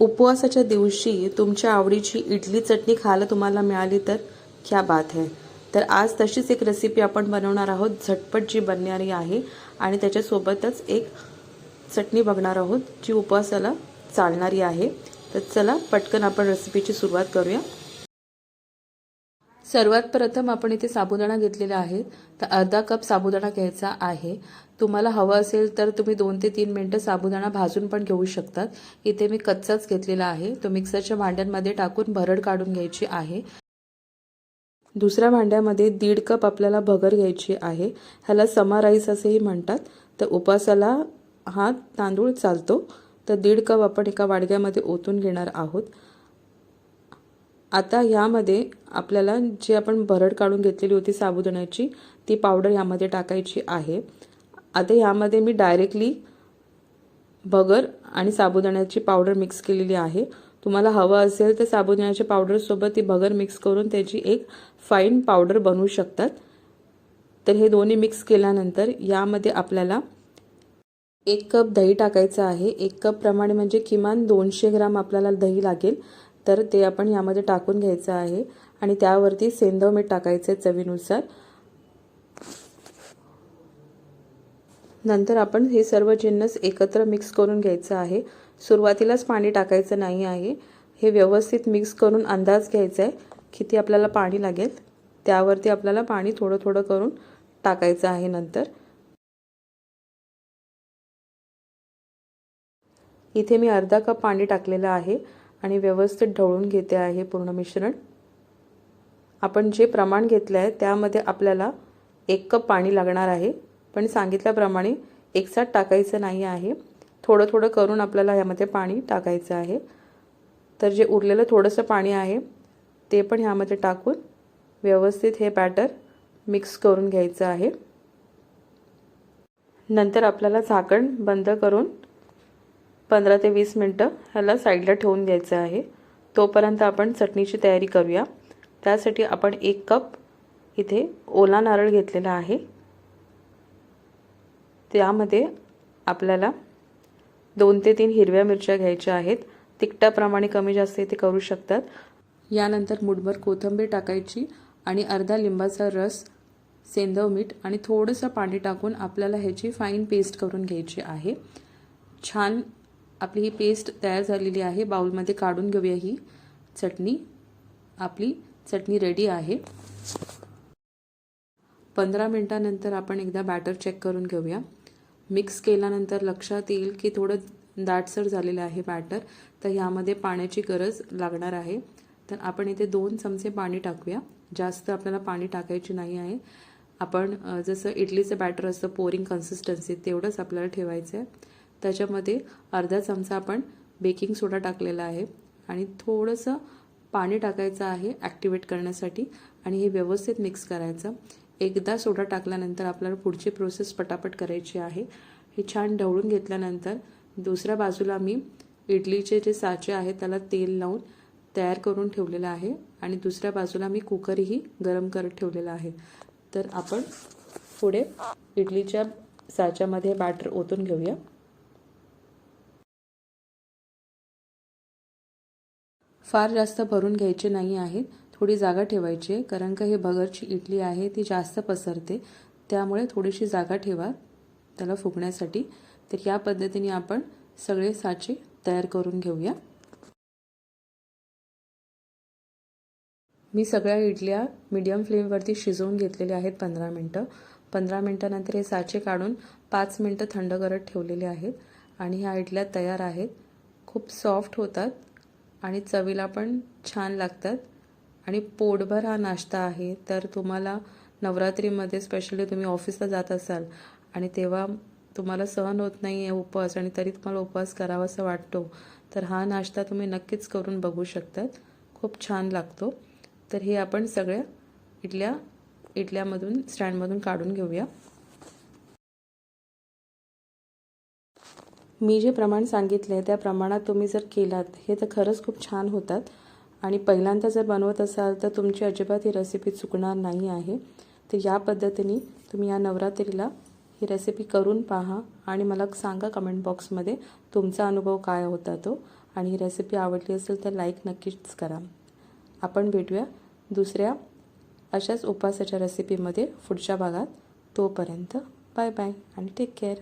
उपवासाच्या दिवशी तुमच्या आवडीची इडली चटणी खायला तुम्हाला मिळाली तर क्या बात है. तर आज तशीच एक रेसिपी आपण बनवणार आहोत. झटपट जी बनणारी आहे आणि त्याच्यासोबतच एक चटणी बघणार आहोत जी उपवासाला चालणारी आहे. तर चला पटकन आपण रेसिपीची सुरुवात करूया. सर्वात प्रथम आपण इथे साबुदाणा घेतलेला आहे. तर अर्धा कप साबुदाणा घ्यायचा आहे. तुम्हाला हवं असेल तर तुम्ही दोन ते तीन मिनटं साबुदाणा भाजून पण घेऊ शकतात. इथे मी कच्चाच घेतलेला आहे. तो मिक्सरच्या भांड्यांमध्ये टाकून भरड काढून घ्यायची आहे. दुसऱ्या भांड्यामध्ये दीड कप आपल्याला भगर घ्यायची आहे. ह्याला समा राईस असेही म्हणतात. तर उपासाला हा तांदूळ चालतो. तर दीड कप आपण एका वाडग्यामध्ये ओतून घेणार आहोत. आता ह्यामध्ये आपल्याला जी आपण भरड काढून घेतलेली होती साबुदाण्याची ती पावडर ह्यामध्ये टाकायची आहे. आता ह्यामध्ये मी डायरेक्टली भगर आणि साबुदाण्याची पावडर मिक्स केलेली आहे. तुम्हाला हवं असेल तर साबुदाण्याच्या पावडरसोबत ती भगर मिक्स करून त्याची एक फाईन पावडर बनवू शकतात. तर हे दोन्ही मिक्स केल्यानंतर यामध्ये आपल्याला एक कप दही टाकायचं आहे. एक कप प्रमाणे म्हणजे किमान दोनशे ग्राम आपल्याला दही लागेल. तर ते आपण यामध्ये टाकून घ्यायचं आहे. आणि त्यावरती सेंधव मीठ टाकायचं आहे चवीनुसार. नंतर आपण हे सर्व जिन्नस एकत्र मिक्स करून घ्यायचं आहे. सुरुवातीलाच पाणी टाकायचं नाही आहे. हे व्यवस्थित मिक्स करून अंदाज घ्यायचा आहे. किती आपल्याला पाणी लागेल त्यावरती आपल्याला पाणी थोडं थोडं करून टाकायचं आहे नंतर. इथे मी अर्धा कप पाणी टाकलेलं आहे आणि व्यवस्थित ढवळून घेते आहे पूर्ण मिश्रण. आपण जे प्रमाण घेतलं आहे त्यामध्ये आपल्याला एक कप पाणी लागणार आहे. पण सांगितल्याप्रमाणे एकसाथ टाकायचं नाही आहे. थोडं थोडं करून आपल्याला ह्यामध्ये पाणी टाकायचं आहे. तर जे उरलेलं थोडंसं पाणी आहे ते पण ह्यामध्ये टाकून व्यवस्थित हे बॅटर मिक्स करून घ्यायचं आहे. नंतर आपल्याला झाकण बंद करून पंधरा ते वीस मिनटं ह्याला साईडला ठेवून द्यायचं आहे. तोपर्यंत आपण चटणीची तयारी करूया. त्यासाठी आपण एक कप इथे ओला नारळ घेतलेला आहे. त्यामध्ये आपल्याला दोन ते तीन हिरव्या मिरच्या घ्यायच्या आहेत. तिखटाप्रमाणे कमी जास्त इथे करू शकतात. यानंतर मुठभर कोथिंबीर टाकायची आणि अर्धा लिंबाचा रस सेंधव मीठ आणि थोडंसं पाणी टाकून आपल्याला ह्याची फाईन पेस्ट करून घ्यायची आहे. छान आपली ही पेस्ट तयार झालेली आहे. बाउलमध्ये काढून घेऊया ही चटणी. आपली चटणी रेडी आहे. पंधरा मिनटानंतर आपण एकदा बॅटर चेक करून घेऊया. मिक्स केल्यानंतर लक्षात येईल की थोडं दाटसर झालेलं आहे बॅटर तर ह्यामध्ये पाण्याची गरज लागणार आहे. तर आपण इथे दोन चमचे पाणी टाकूया. जास्त आपल्याला पाणी टाकायची नाही आहे. आपण जसं इडलीचं बॅटर असतं पोरिंग कन्सिस्टन्सी तेवढंच आपल्याला ठेवायचं आहे त्याच्यामध्ये अर्धा चमचा आपण बेकिंग सोडा टाकलेला आहे. आणि थोडंसं पाणी टाकायचं आहे ॲक्टिवेट करण्यासाठी. आणि हे व्यवस्थित मिक्स करायचं. एकदा सोडा टाकल्यानंतर आपल्याला पुढची प्रोसेस पटापट करायची आहे. हे छान ढवळून घेतल्यानंतर दुसऱ्या बाजूला मी इडलीचे जे साचे आहेत त्याला तेल लावून तयार करून ठेवलेलं आहे आणि दुसऱ्या बाजूला मी कुकरही गरम करत ठेवलेला आहे. तर आपण पुढे इडलीच्या साच्यामध्ये बॅटर ओतून घेऊया. फार जास्त भरून घ्यायचे नाही आहेत. थोडी जागा ठेवायची आहे. कारण का हे भगरची इडली आहे ती जास्त पसरते. त्यामुळे थोडीशी जागा ठेवा त्याला फुगण्यासाठी. तर या पद्धतीने आपण सगळे साचे तयार करून घेऊया. मी सगळ्या इडल्या मीडियम फ्लेमवरती शिजवून घेतलेल्या आहेत पंधरा मिनटं. पंधरा मिनटानंतर हे साचे काढून पाच मिनटं थंड करत ठेवलेले आहेत. आणि ह्या इडल्या तयार आहेत. खूप सॉफ्ट होतात आणि चवीला पण छान लागतात. आणि पोटभर हा नाश्ता आहे तर तुम्हाला नवरात्रीमध्ये स्पेशली तुम्ही ऑफिसला जात असाल आणि तेव्हा तुम्हाला सहन होत नाही आहे उपवास आणि तरी तुम्हाला उपवास करावासा वाटतो तर हा नाश्ता तुम्ही नक्कीच करून बघू शकतात. खूप छान लागतो. तर हे आपण सगळ्या इडल्या इडल्यामधून स्टँडमधून काढून घेऊया. मी जे प्रमाण सांगितले त्या प्रमाणात तुम्ही जर केलात हे तर खरंच खूप छान होतात. आणि पहिल्यांदा जर बनवत असाल तर तुमची अजिबात ही रेसिपी चुकणार नाही आहे. तर या पद्धतीने तुम्ही या नवरात्रीला ही रेसिपी करून पहा आणि मला सांगा कमेंट बॉक्समध्ये तुमचा अनुभव काय होता तो. आणि ही रेसिपी आवडली असेल तर लाईक नक्कीच करा. आपण भेटूया दुसऱ्या अशाच उपासाच्या रेसिपीमध्ये पुढच्या भागात. तोपर्यंत बाय बाय आणि टेक केअर